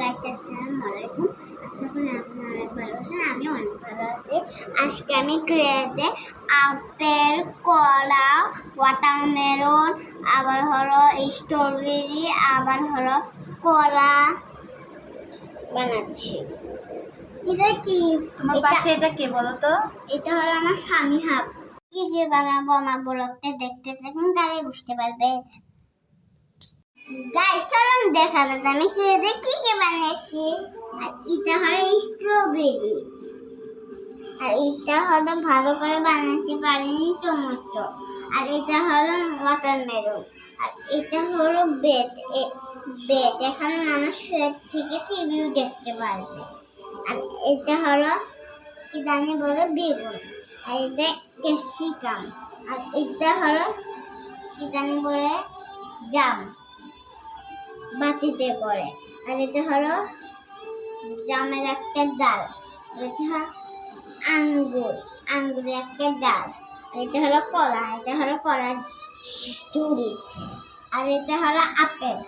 Guys আসসালামু আলাইকুম আশা করি আপনারা অনেক ভালো আছেন আমি অনেক ভালো আছি। আজকে আমি আপেল কলা ওয়াটারমেলন আবার হলো স্ট্রবেরি আবার হলো কলা। বানাচ্ছি। এটা কি? তোমার পাশে এটা কে বলো তো? এটা হলো আমার স্বামী হাব কি কি বানাবো আমার ব্লগতে দেখতে থাকুন তাহলে বুঝতে পারবে। দেখা যাচ্ছে আমি খেয়ে কি কি বানিয়েছি? আর এটা হলো স্ট্রবেরি আর এটা হলো ভালো করে বানাতে পারিনি টমেটো। আর এটা হলো ওয়াটারমেলন আর এটা হলো বেড বেড এখানে মানুষ শুয়ে থেকে টিভিও দেখতে পারবে। আর এটা হলো, কি জানি বলে, বেগুন। আর এটা ক্যাপসিকাম। আর এটা হলো, কি জানি বলে, জাম। বাটিতে করে আর এটা হলো জামের একটা ডাল এটা হলো আঙ্গুর আঙ্গুর একটা ডাল, আর এটা হলো কলা এটা হলো কলা চুরি আর এটা হলো আপেল।